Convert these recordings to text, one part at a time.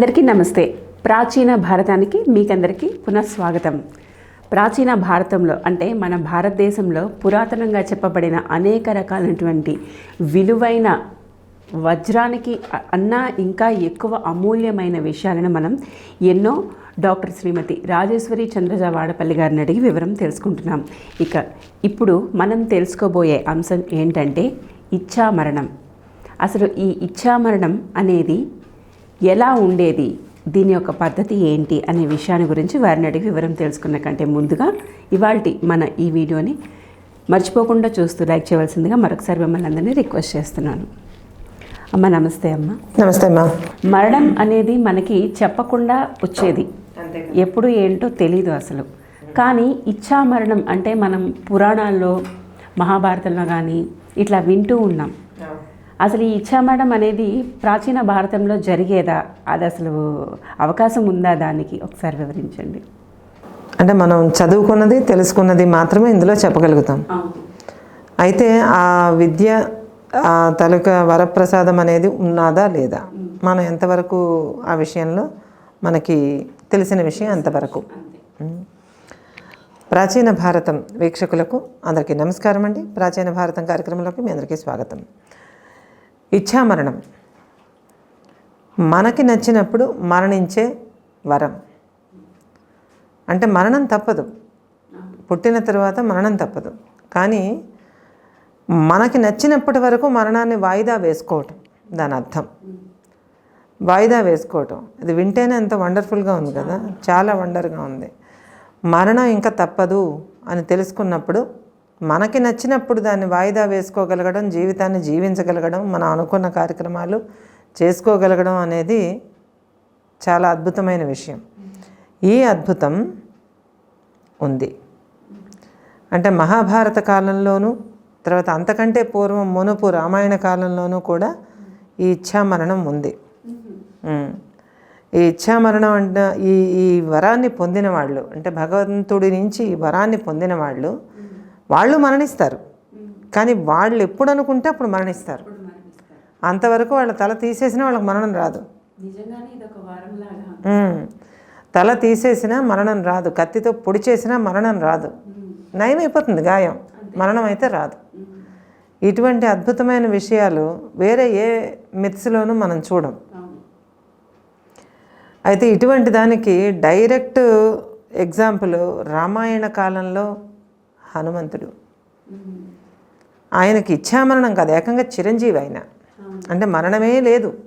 అందరికీ నమస్తే. ప్రాచీన భారతానికి మీకందరికీ పునఃస్వాగతం. ప్రాచీన భారతంలో అంటే మన భారతదేశంలో పురాతనంగా చెప్పబడిన అనేక రకాలైనటువంటి విలువైన వజ్రానికి అన్నా ఇంకా ఎక్కువ అమూల్యమైన విషయాలను మనం ఎన్నో డాక్టర్ శ్రీమతి రాజేశ్వరి చంద్రజ వాడపల్లి గారిని అడిగి వివరం తెలుసుకుంటున్నాం. ఇక ఇప్పుడు మనం తెలుసుకోబోయే అంశం ఏంటంటే ఇచ్ఛామరణం. అసలు ఈ ఇచ్ఛామరణం అనేది ఎలా ఉండేది? దీని యొక్క పద్ధతి ఏంటి? అనే విషయాన్ని గురించి వారిని అడిగి వివరం తెలుసుకున్న కంటే ముందుగా ఇవాల్టి మన ఈ వీడియోని మర్చిపోకుండా చూస్తూ లైక్ చేయవలసిందిగా మరొకసారి మిమ్మల్ని అందరినీ రిక్వెస్ట్ చేస్తున్నాను. అమ్మ నమస్తే అమ్మ. నమస్తే అమ్మా. మరణం అనేది మనకి చెప్పకుండా వచ్చేది. ఎప్పుడు ఏంటో తెలీదు అసలు. కానీ ఇచ్ఛా మరణం అంటే మనం పురాణాల్లో మహాభారతంలో కానీ ఇట్లా వింటూ ఉన్నాం. అసలు ఈ ఇచ్ఛామరణం అనేది ప్రాచీన భారతంలో జరిగేదా? అది అసలు అవకాశం ఉందా దానికి? ఒకసారి వివరించండి. అంటే మనం చదువుకున్నది తెలుసుకున్నది మాత్రమే ఇందులో చెప్పగలుగుతాం. అయితే ఆ విద్య తలుక వరప్రసాదం అనేది ఉన్నదా లేదా? మనం ఎంతవరకు ఆ విషయంలో మనకి తెలిసిన విషయం అంతవరకు. ప్రాచీన భారతం వీక్షకులకు అందరికీ నమస్కారం అండి. ప్రాచీన భారతం కార్యక్రమంలోకి మీ అందరికీ స్వాగతం. ఇచ్ఛామరణం మనకి నచ్చినప్పుడు మరణించే వరం. అంటే మరణం తప్పదు. పుట్టిన తర్వాత మరణం తప్పదు. కానీ మనకి నచ్చినప్పటి వరకు మరణాన్ని వాయిదా వేసుకోవటం. దాని అర్థం. వాయిదా వేసుకోవటం. అది వింటేనే ఎంత వండర్ఫుల్గా ఉంది కదా. చాలా వండర్గా ఉంది. మరణం ఇంకా తప్పదు అని తెలుసుకున్నప్పుడు మనకి నచ్చినప్పుడు దాన్ని వాయిదా వేసుకోగలగడం జీవితాన్ని జీవించగలగడం మనం అనుకున్న కార్యక్రమాలు చేసుకోగలగడం అనేది చాలా అద్భుతమైన విషయం. ఈ అద్భుతం ఉంది. అంటే మహాభారత కాలంలోనూ తర్వాత అంతకంటే పూర్వం మునుపు రామాయణ కాలంలోనూ కూడా ఈ ఇచ్ఛామరణం ఉంది. ఈ ఇచ్ఛామరణం అంటే ఈ ఈ వరాన్ని పొందిన వాళ్ళు అంటే భగవంతుడి నుంచి ఈ వరాన్ని పొందిన వాళ్ళు వాళ్ళు మరణిస్తారు. కానీ వాళ్ళు ఎప్పుడు అనుకుంటే అప్పుడు మరణిస్తారు. అంతవరకు వాళ్ళ తల తీసేసినా వాళ్ళకి మరణం రాదు. తల తీసేసినా మరణం రాదు. కత్తితో పొడి చేసినా మరణం రాదు. నయమైపోతుంది గాయం. మరణం అయితే రాదు. ఇటువంటి అద్భుతమైన విషయాలు వేరే ఏ మిత్స్లోనూ మనం చూడం. అయితే ఇటువంటి దానికి డైరెక్ట్ ఎగ్జాంపుల్ రామాయణ కాలంలో హనుమంతుడు. ఆయనకి ఇచ్ఛామరణం కాదు ఏకంగా చిరంజీవి ఆయన. అంటే మరణమే లేదు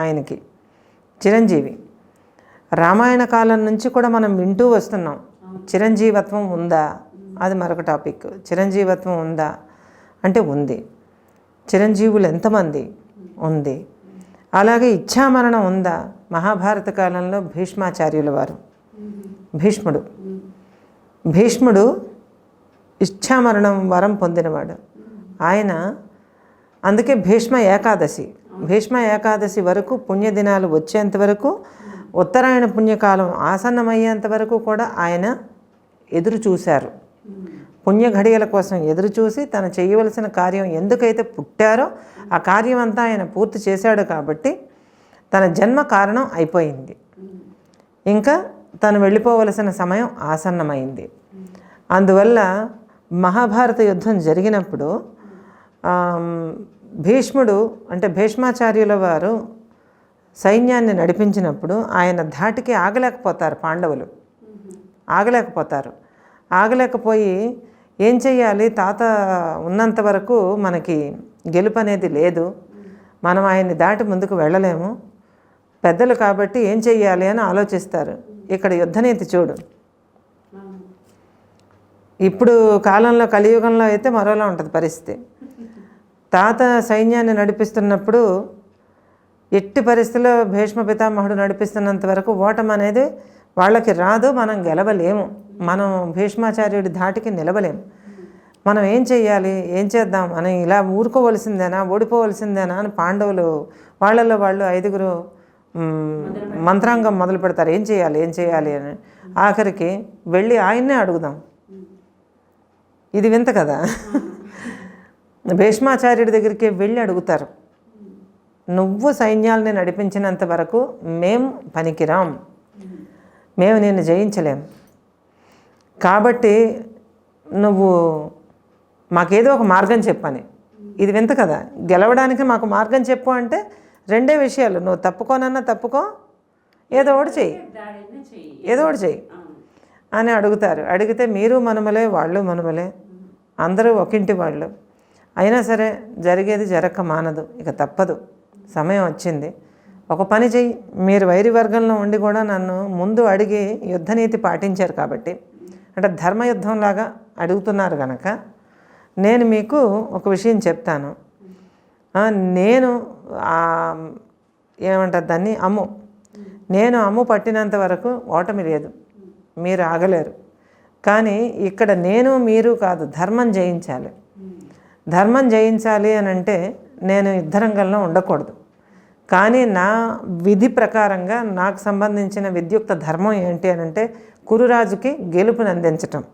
ఆయనకి. చిరంజీవి. రామాయణ కాలం నుంచి కూడా మనం వింటూ వస్తున్నాం. చిరంజీవత్వం ఉందా? అది మరొక టాపిక్. చిరంజీవత్వం ఉందా? అంటే ఉంది. చిరంజీవులు ఎంతమంది? ఉంది. అలాగే ఇచ్ఛామరణం ఉందా? మహాభారత కాలంలో భీష్మాచార్యుల వారు. భీష్ముడు. భీష్ముడు ఇచ్ఛామరణం వరం పొందినవాడు. ఆయన అందుకే భీష్మ ఏకాదశి. భీష్మ ఏకాదశి వరకు పుణ్యదినాలు వచ్చేంత వరకు ఉత్తరాయణ పుణ్యకాలం ఆసన్నమయ్యేంత వరకు కూడా ఆయన ఎదురు చూశారు. పుణ్య ఘడియల కోసం ఎదురు చూసి తను చేయవలసిన కార్యం ఎందుకైతే పుట్టారో ఆ కార్యం అంతా ఆయన పూర్తి చేశాడు కాబట్టి తన జన్మ కారణం అయిపోయింది. ఇంకా తను వెళ్ళిపోవలసిన సమయం ఆసన్నమైంది. అందువల్ల మహాభారత యుద్ధం జరిగినప్పుడు భీష్ముడు అంటే భీష్మాచార్యుల వారు సైన్యాన్ని నడిపించినప్పుడు ఆయన ధాటికి ఆగలేకపోతారు పాండవులు. ఆగలేకపోతారు. ఆగలేకపోయి ఏం చెయ్యాలి? తాత ఉన్నంత వరకు మనకి గెలుపు అనేది లేదు. మనం ఆయన్ని దాటి ముందుకు వెళ్ళలేము. పెద్దలు కాబట్టి ఏం చెయ్యాలి అని ఆలోచిస్తారు. ఇక్కడ యుద్ధనీతి చూడు. ఇప్పుడు కాలంలో కలియుగంలో అయితే మరోలా ఉంటుంది పరిస్థితి. తాత సైన్యాన్ని నడిపిస్తున్నప్పుడు ఎట్టి పరిస్థితిలో భీష్మ పితామహుడు నడిపిస్తున్నంత వరకు ఓటం అనేది వాళ్ళకి రాదు మనం గెలవలేము. మనం భీష్మాచార్యుడి ధాటికి నిలవలేము. మనం ఏం చెయ్యాలి? ఏం చేద్దాం? అని ఇలా ఊరుకోవలసిందేనా? ఓడిపోవలసిందేనా? అని పాండవులు వాళ్ళల్లో వాళ్ళు ఐదుగురు మంత్రాంగం మొదలు పెడతారు ఏం చేయాలి ఏం చేయాలి అని ఆఖరికి వెళ్ళి ఆయన్నే అడుగుదాం. ఇది వింత కదా? భీష్మాచార్యుడి దగ్గరికి వెళ్ళి అడుగుతారు. నువ్వు సైన్యాల్ని నడిపించినంత వరకు మేం పనికిరాం. మేము నిన్ను జయించలేం. కాబట్టి నువ్వు మాకేదో ఒక మార్గం చెప్పని. ఇది వింత కదా? గెలవడానికి మాకు మార్గం చెప్పు అంటే రెండే విషయాలు. నువ్వు తప్పుకోనన్నా తప్పుకో. ఏదో ఒకటి చెయ్యి. ఏదో ఒకటి చెయ్యి. అని అడుగుతారు. అడిగితే మీరు మనుమలే వాళ్ళు మనుమలే. అందరూ ఒకింటి వాళ్ళు. అయినా సరే జరిగేది జరగక మానదు. ఇక తప్పదు. సమయం వచ్చింది. ఒక పని చెయ్యి. మీరు వైరి వర్గంలో ఉండి కూడా నన్ను ముందు అడిగి యుద్ధనీతి పాటించారు కాబట్టి. అంటే ధర్మయుద్ధంలాగా అడుగుతున్నారు కనుక నేను మీకు ఒక విషయం చెప్తాను. నేను ఏమంటారు దాన్ని? అమ్ము. నేను అమ్ము పట్టినంత వరకు ఓటమి లేదు. మీరు ఆగలేరు. కానీ ఇక్కడ నేను మీరు కాదు ధర్మం జయించాలి. ధర్మం జయించాలి అని అంటే నేను యుద్ధరంగంలో ఉండకూడదు. కానీ నా విధి ప్రకారంగా నాకు సంబంధించిన విద్యుక్త ధర్మం ఏంటి అని అంటే కురురాజుకి గెలుపుని అందించటం.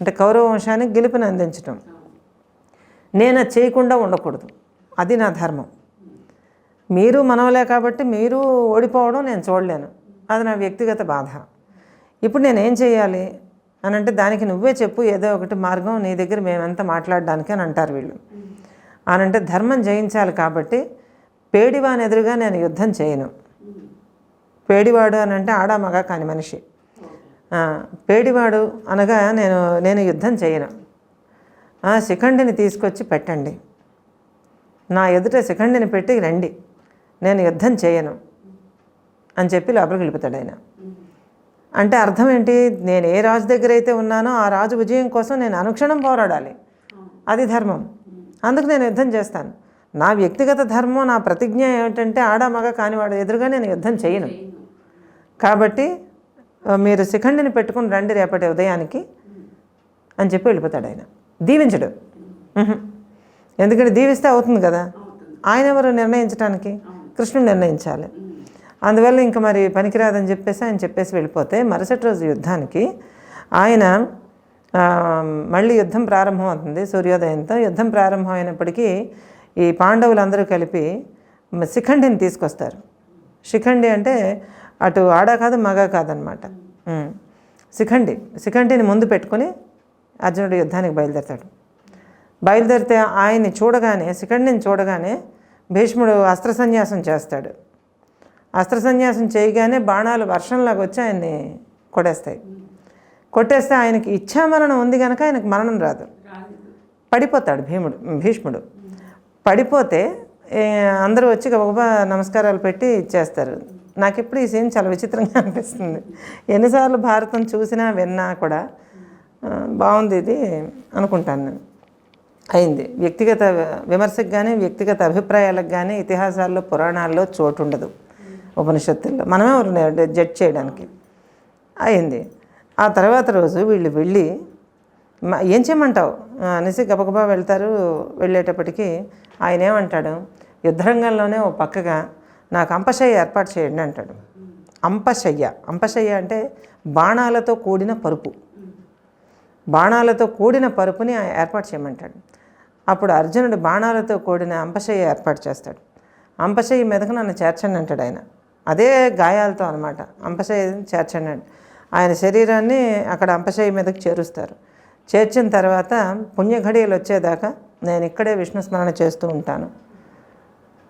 అంటే కౌరవ వంశానికి గెలుపుని అందించటం. నేను అది చేయకుండా ఉండకూడదు. అది నా ధర్మం. మీరు మనవలే కాబట్టి మీరు ఓడిపోవడం నేను చూడలేను. అది నా వ్యక్తిగత బాధ. ఇప్పుడు నేను ఏం చేయాలి? అని అంటే దానికి నువ్వే చెప్పు ఏదో ఒకటి మార్గం నీ దగ్గర మేమంతా మాట్లాడడానికి అని అంటారు వీళ్ళు. అని అంటే ధర్మం జయించాలి కాబట్టి పేడివాని ఎదురుగా నేను యుద్ధం చేయను. పేడివాడు అని అంటే ఆడా మగ కాని మనిషి. పేడివాడు అనగా నేను నేను యుద్ధం చేయను. శిఖండిని తీసుకొచ్చి పెట్టండి. నా ఎదుట శిఖండిని పెట్టి రండి. నేను యుద్ధం చేయను. అని చెప్పి లోపలికి వెళ్ళిపోతాడు ఆయన. అంటే అర్థం ఏంటి? నేను ఏ రాజు దగ్గర అయితే ఉన్నానో ఆ రాజు విజయం కోసం నేను అనుక్షణం పోరాడాలి. అది ధర్మం. అందుకు నేను యుద్ధం చేస్తాను. నా వ్యక్తిగత ధర్మం నా ప్రతిజ్ఞ ఏమిటంటే ఆడా మగ కానివాడు ఎదురుగా నేను యుద్ధం చేయను. కాబట్టి మీరు శిఖండిని పెట్టుకుని రండి రేపటి ఉదయానికి అని చెప్పి వెళ్ళిపోతాడు ఆయన. దీవించడు. ఎందుకంటే దీవిస్తే అవుతుంది కదా. ఆయన ఎవరు నిర్ణయించడానికి కృష్ణుడు నిర్ణయించాలి. అందువల్ల ఇంకా మరి పనికిరాదని చెప్పేసి ఆయన చెప్పేసి వెళ్ళిపోతే మరుసటి రోజు యుద్ధానికి ఆయన మళ్ళీ యుద్ధం ప్రారంభం అవుతుంది సూర్యోదయంతో. యుద్ధం ప్రారంభం అయినప్పటికీ ఈ పాండవులందరూ కలిపి శిఖండిని తీసుకొస్తారు. శిఖండి అంటే అటు ఆడ కాదు మగ కాదనమాట శిఖండి శిఖండిని ముందు పెట్టుకొని అర్జునుడు యుద్ధానికి బయలుదేరతాడు. బయలుదేరితే ఆయన్ని చూడగానే శిఖండిని చూడగానే భీష్ముడు అస్త్ర సన్యాసం చేస్తాడు. అస్త్ర సన్యాసం చేయగానే బాణాలు వర్షంలాగా వచ్చి ఆయన్ని కొట్టేస్తాయి. కొట్టేస్తే ఆయనకి ఇచ్చామరణం ఉంది కనుక ఆయనకు మరణం రాదు. పడిపోతాడు భీముడు భీష్ముడు. పడిపోతే అందరూ వచ్చి గొప్ప నమస్కారాలు పెట్టి ఇచ్చేస్తారు నాకు ఎప్పుడు ఈ సీన్ చాలా విచిత్రంగా అనిపిస్తుంది. ఎన్నిసార్లు భారతం చూసినా విన్నా కూడా బాగుంది ఇది అనుకుంటాను నేను. అయింది. వ్యక్తిగత విమర్శకు కానీ వ్యక్తిగత అభిప్రాయాలకు కానీ ఇతిహాసాల్లో పురాణాల్లో చోటు ఉండదు. ఉపనిషత్తుల్లో. మనమే ఎవరు జడ్జ్ చేయడానికి. అయింది. ఆ తర్వాత రోజు వీళ్ళు వెళ్ళి ఏం చేయమంటావు? అనేసి గబగబా వెళ్తారు. వెళ్ళేటప్పటికి ఆయన ఏమంటాడు? యుద్ధరంగంలోనే ఓ పక్కగా నాకు అంపశయ్య ఏర్పాటు చేయండి అంటాడు. అంపశయ్య. అంపశయ్య అంటే బాణాలతో కూడిన పరుపు. బాణాలతో కూడిన పరుపుని ఆయన ఏర్పాటు చేయమంటాడు. అప్పుడు అర్జునుడు బాణాలతో కూడిన అంపశయ్య ఏర్పాటు చేస్తాడు. అంపశయ్య మీదకు నన్ను చేర్చండి అంటాడు ఆయన. అదే గాయాలతో అనమాట అంపశయ్య చేర్చండి. ఆయన శరీరాన్ని అక్కడ అంపశయ్య మీదకి చేరుస్తారు. చేర్చిన తర్వాత పుణ్యఘడియలు వచ్చేదాకా నేను ఇక్కడే విష్ణు స్మరణ చేస్తూ ఉంటాను.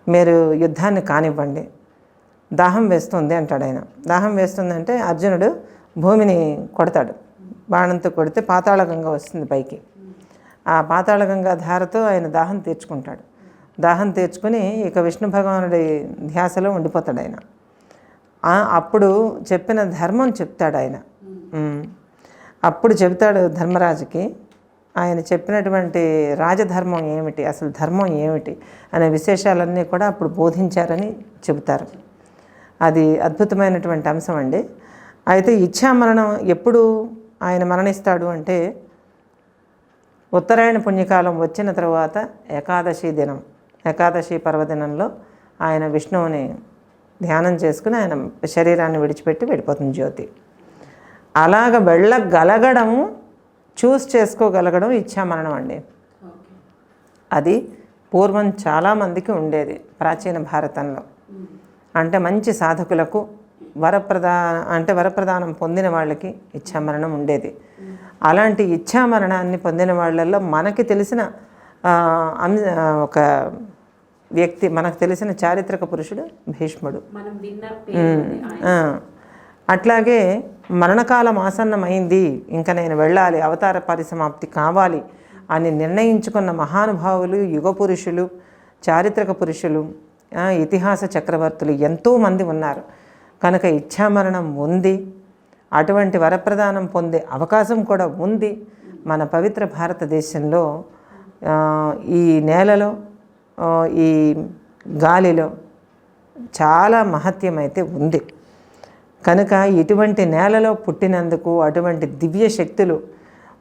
మీరు యుద్ధాన్ని కానివ్వండి. దాహం వేస్తుంది అంటాడు ఆయన. దాహం వేస్తుందంటే అర్జునుడు భూమిని కొడతాడు. బాణంతో కొడితే పాతాళగంగా వస్తుంది పైకి. ఆ పాతాళగంగా ధారతో ఆయన దాహం తీర్చుకుంటాడు. దాహం తీర్చుకుని ఇక విష్ణు భగవానుడి ధ్యాసలో ఉండిపోతాడు ఆయన. అప్పుడు చెప్పిన ధర్మం చెప్తాడు ఆయన. అప్పుడు చెప్తాడు ధర్మరాజుకి ఆయన చెప్పినటువంటి రాజధర్మం ఏమిటి అసలు ధర్మం ఏమిటి అనే విశేషాలన్నీ కూడా అప్పుడు బోధించారని చెబుతారు. అది అద్భుతమైనటువంటి అంశం అండి. అయితే ఇచ్ఛామరణం ఎప్పుడు ఆయన మరణిస్తాడు అంటే ఉత్తరాయణ పుణ్యకాలం వచ్చిన తర్వాత ఏకాదశి దినం ఏకాదశి పర్వదినంలో ఆయన విష్ణువుని ధ్యానం చేసుకుని ఆయన శరీరాన్ని విడిచిపెట్టి వెళ్ళిపోతుంది జ్యోతి. అలాగ వెళ్ళగలగడం చూస్ చేసుకోగలగడం ఇచ్ఛామరణం అండి అది పూర్వం చాలామందికి ఉండేది ప్రాచీన భారతంలో. అంటే మంచి సాధకులకు వరప్రదా అంటే వరప్రదానం పొందిన వాళ్ళకి ఇచ్చామరణం ఉండేది. అలాంటి ఇచ్ఛామరణాన్ని పొందిన వాళ్ళల్లో మనకి తెలిసిన ఒక వ్యక్తి మనకు తెలిసిన చారిత్రక పురుషుడు భీష్ముడు. అట్లాగే మరణకాలం ఆసన్నమైంది ఇంకా నేను వెళ్ళాలి అవతార పరిసమాప్తి కావాలి అని నిర్ణయించుకున్న మహానుభావులు యుగ పురుషులు చారిత్రక పురుషులు ఇతిహాస చక్రవర్తులు ఎంతోమంది ఉన్నారు. కనుక ఇచ్ఛామరణం ఉంది అటువంటి వరప్రదానం పొందే అవకాశం కూడా ఉంది. మన పవిత్ర భారతదేశంలో ఈ నేలలో ఈ గాలిలో చాలా మహత్యం అయితే ఉంది. కనుక ఇటువంటి నేలలో పుట్టినందుకు అటువంటి దివ్య శక్తులు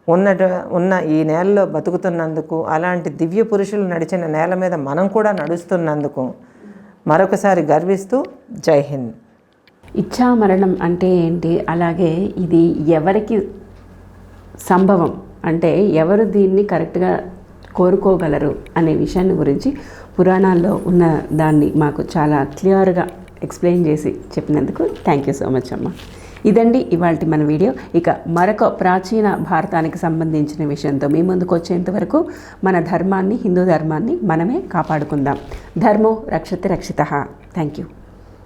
ఉన్నట ఉన్న ఈ నేలలో బతుకుతున్నందుకు అలాంటి దివ్య పురుషులు నడిచిన నేల మీద మనం కూడా నడుస్తున్నందుకు మరొకసారి గర్విస్తూ జై హింద్. ఇచ్ఛా మరణం అంటే ఏంటి? అలాగే ఇది ఎవరికి సంభవం? అంటే ఎవరు దీన్ని కరెక్ట్గా కోరుకోగలరు అనే విషయాన్ని గురించి పురాణాల్లో ఉన్న దాన్ని మాకు చాలా క్లియర్గా ఎక్స్ప్లెయిన్ చేసి చెప్పినందుకు థ్యాంక్ యూ సో మచ్ అమ్మ. ఇదండి ఇవాళ మన వీడియో. ఇక మరొక ప్రాచీన భారతానికి సంబంధించిన విషయంతో మీ ముందుకు వచ్చేంత వరకు మన ధర్మాన్ని హిందూ ధర్మాన్ని మనమే కాపాడుకుందాం. ధర్మో రక్షతి రక్షిత. Thank you.